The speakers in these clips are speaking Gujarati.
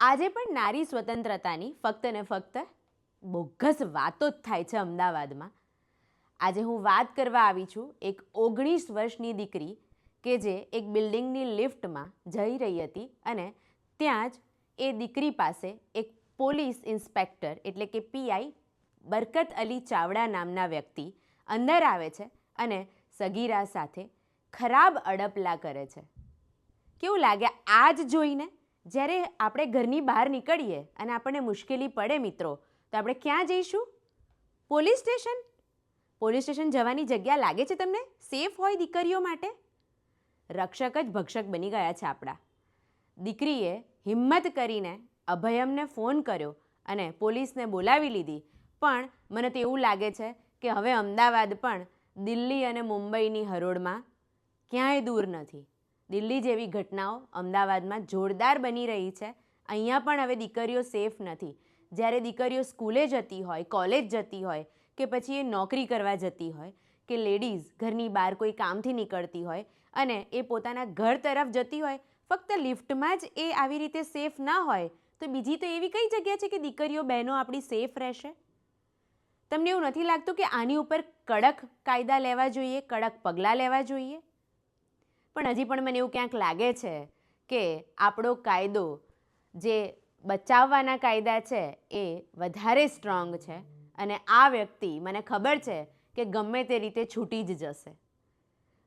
આજે પણ નારી સ્વતંત્રતાની ફક્ત ને ફક્ત બોગસ વાતો જ થાય છે અમદાવાદમાં. આજે હું વાત કરવા આવી છું એક ઓગણીસ વર્ષની દીકરી કે જે એક બિલ્ડિંગની લિફ્ટમાં જઈ રહી હતી અને ત્યાં જ એ દીકરી પાસે એક પોલીસ ઇન્સ્પેક્ટર એટલે કે પીઆઈ બરકત અલી ચાવડા નામના વ્યક્તિ અંદર આવે છે અને સગીરા સાથે ખરાબ અડપલા કરે છે. કેવું લાગે આ જ જોઈને? જ્યારે આપણે ઘરની બહાર નીકળીએ અને આપણને મુશ્કેલી પડે મિત્રો, તો આપણે ક્યાં જઈશું? Police station? પોલીસ સ્ટેશન જવાની જગ્યા લાગે છે તમને? સેફ હોય દીકરીઓ માટે? રક્ષક જ ભક્ષક બની ગયા છે આપણા. દીકરીએ હિંમત કરીને અભયમને ફોન કર્યો અને પોલીસને બોલાવી લીધી. પણ મને તો એવું લાગે છે કે હવે અમદાવાદ પણ દિલ્હી અને મુંબઈની હરોળમાં ક્યાંય દૂર નથી. દિલ્હી જેવી ઘટનાઓ અમદાવાદમાં જોરદાર બની રહી છે. અહીંયા પણ હવે દીકરીઓ સેફ નથી. જ્યારે દીકરીઓ સ્કૂલે જતી હોય, કોલેજ જતી હોય કે પછી એ નોકરી કરવા જતી હોય કે લેડીઝ ઘરની બહાર કોઈ કામથી નીકળતી હોય અને એ પોતાના ઘર તરફ જતી હોય, ફક્ત લિફ્ટમાં જ એ આવી રીતે સેફ ના હોય, તો બીજી તો એવી કઈ જગ્યા છે કે દીકરીઓ બહેનો આપણી સેફ રહેશે? તમને એવું નથી લાગતું કે આની ઉપર કડક કાયદા લેવા જોઈએ, કડક પગલાં લેવા જોઈએ? પણ હજી પણ મને એવું ક્યાંક લાગે છે કે આપણો કાયદો જે બચાવવાના કાયદા છે એ વધારે સ્ટ્રોંગ છે અને આ વ્યક્તિ, મને ખબર છે કે ગમે તે રીતે છૂટી જ જશે.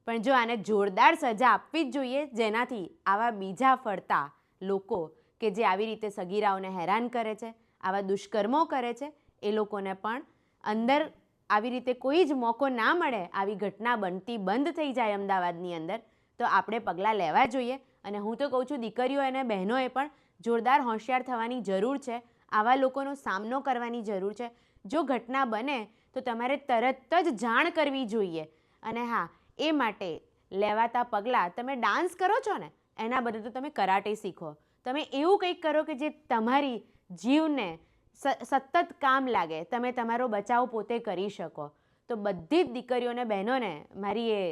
પણ જો આને જોરદાર સજા આપવી જ જોઈએ, જેનાથી આવા બીજા ફરતા લોકો કે જે આવી રીતે સગીરાઓને હેરાન કરે છે, આવા દુષ્કર્મો કરે છે, એ લોકોને પણ અંદર આવી રીતે કોઈ જ મોકો ના મળે, આવી ઘટના બનતી બંધ થઈ જાય અમદાવાદની અંદર તો આપણે પગલાં લેવા જોઈએ. અને હું તો કહું છું, દીકરીઓ અને બહેનોએ પણ જોરદાર હોશિયાર થવાની જરૂર છે. આવા લોકોનો સામનો કરવાની જરૂર છે. જો ઘટના બને, તો તમારે તરત જ જાણ કરવી જોઈએ. અને હા, એ માટે લેવાતા પગલાં તમે ડાન્સ કરો છો ને, એના બદલે તો તમે કરાટે શીખો. તમે એવું કંઈક કરો કે જે તમારી જીવને સતત કામ લાગે. તમે તમારો બચાવ પોતે કરી શકો. તો બધી જ દીકરીઓને બહેનોને મારી એ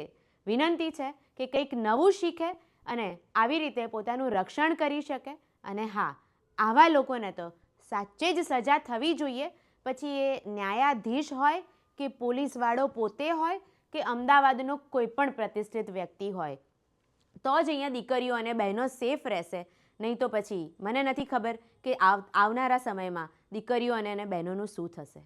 વિનંતી છે કે કંઈક નવું શીખે અને આવી રીતે પોતાનું રક્ષણ કરી શકે. અને હા, આવા લોકોને તો સાચે જ સજા થવી જોઈએ. પછી એ ન્યાયાધીશ હોય કે પોલીસવાળો પોતે હોય કે અમદાવાદનો કોઈ પણ પ્રતિષ્ઠિત વ્યક્તિ હોય. તો જ અહીંયા દીકરીઓ અને બહેનો સેફ રહેશે. નહીં તો પછી મને નથી ખબર કે આવનારા સમયમાં દીકરીઓ અને બહેનોનું શું થશે.